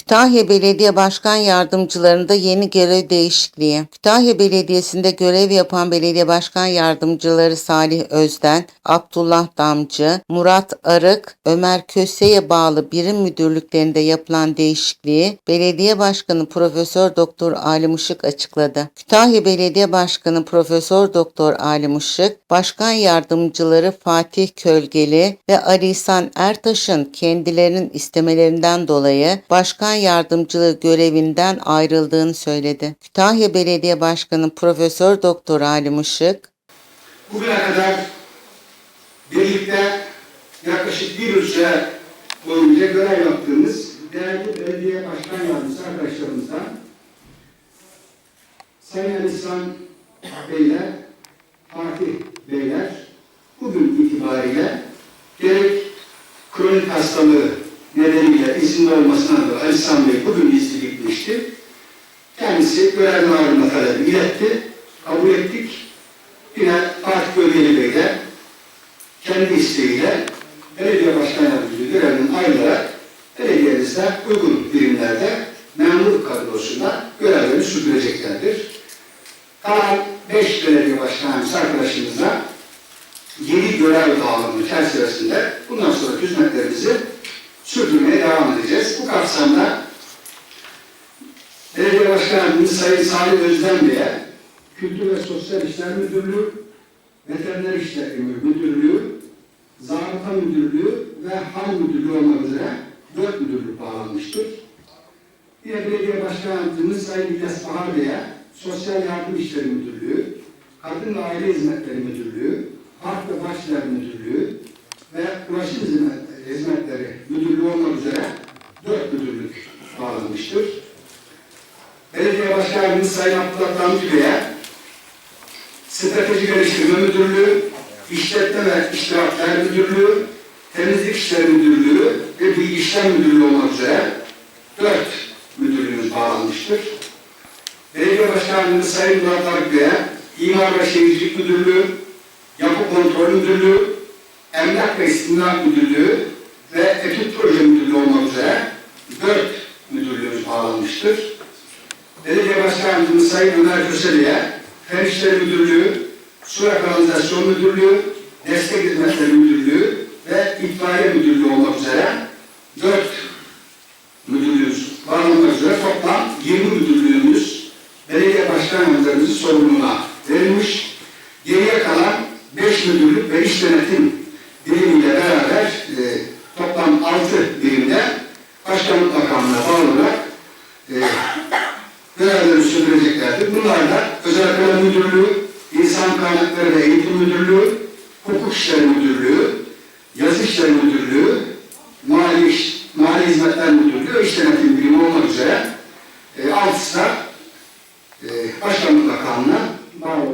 Kütahya Belediye Başkan Yardımcılarında yeni görev değişikliği. Kütahya Belediyesi'nde görev yapan belediye başkan yardımcıları Salih Özden, Abdullah Damcı, Murat Arık, Ömer Köse'ye bağlı birim müdürlüklerinde yapılan değişikliği Belediye Başkanı Profesör Doktor Ali Işık açıkladı. Kütahya Belediye Başkanı Profesör Doktor Ali Işık, Başkan Yardımcıları Fatih Kölgeli ve Ali İhsan Ertaş'ın kendilerinin istemelerinden dolayı başkan yardımcılığı görevinden ayrıldığını söyledi. Kütahya Belediye Başkanı Profesör Doktor Ali Işık, Bugüne kadar birlikte yaklaşık bir süre boyunca görev yaptığımız değerli belediye başkan yardımcısı arkadaşlarımızdan Sayın İhsan Beyler, Fatih Beyler bugün itibariyle gerek kronik hastalığı nedeniyle izinli olmasına da Ali İhsan Bey bugün izni gitmişti. Kendisi görevden ayrılma talebi iletti, kabul ettik. Yine Fatih Bölgeli Bey de kendi isteğiyle belediye başkan yardımcılığı görevinden ayrılarak belediyemizde uygun birimlerde memur kadrosunda görevlerini sürdüreceklerdir. Kalan 5 belediye başkanımız arkadaşımızla yeni görev dağılımı çerçevesinde bundan sonra hizmetlerimizi sürdürmeye devam edeceğiz. Bu kapsamda Belediye Başkanımız Sayın Salih Özden Bey'e Kültür ve Sosyal İşler Müdürlüğü, Veteriner İşler Müdürlüğü, Zabıta Müdürlüğü ve Hal Müdürlüğü olmak üzere dört müdürlük bağlanmıştır. Yine Belediye Başkanımız Sayın İlyas Bahar Bey'e Sosyal Yardım İşleri Müdürlüğü, Kadın ve Aile Hizmetleri Müdürlüğü, Park ve Bahçeler Müdürlüğü ve Ulaşım Hizmet- Hizmetleri Müdürlüğü üzere dört müdürlük bağlanmıştır. Belediye Başkanımız Sayın Abdullah Damcı Bey'e Strateji Geliştirme Müdürlüğü, İşletme ve İştirakler Müdürlüğü, Temizlik İşleri Müdürlüğü ve Bilgi İşlem Müdürlüğü olmak üzere dört müdürlüğümüz bağlanmıştır. Belediye Başkanımız Sayın Murat Arık Bey'e İmar ve Şehircilik Müdürlüğü, Yapı Kontrol Müdürlüğü, Emlak ve İstimlak Müdürlüğü ve Etüt Proje Müdürlüğü olmak üzere dört müdürlüğümüz bağlanmıştır. Belediye Başkanımız Sayın Ömer Köseli'ye Fen İşleri Müdürlüğü, Su ve Kanalizasyon Müdürlüğü, Destek Hizmetleri Müdürlüğü ve İtfaiye Müdürlüğü olmak üzere dört müdürlüğümüz var üzere toplam 20 müdürlüğümüz belediye başkanlarımızın sorumluluğuna verilmiş. Geriye kalan 5 müdürlük ve iş denetim birimiyle beraber e, 6 birimde başkanlık makamına bağlı olarak e, görevlerini sürdüreceklerdir. Bunlar da Özel Kalem Müdürlüğü, İnsan Kaynakları ve Eğitim Müdürlüğü, Hukuk İşleri Müdürlüğü, Yazı İşleri Müdürlüğü, Mali, İş, Mali Hizmetler Müdürlüğü ve İş Denetim Birimi olmak üzere e, altısı da e, Başkanlık Makamına bağlı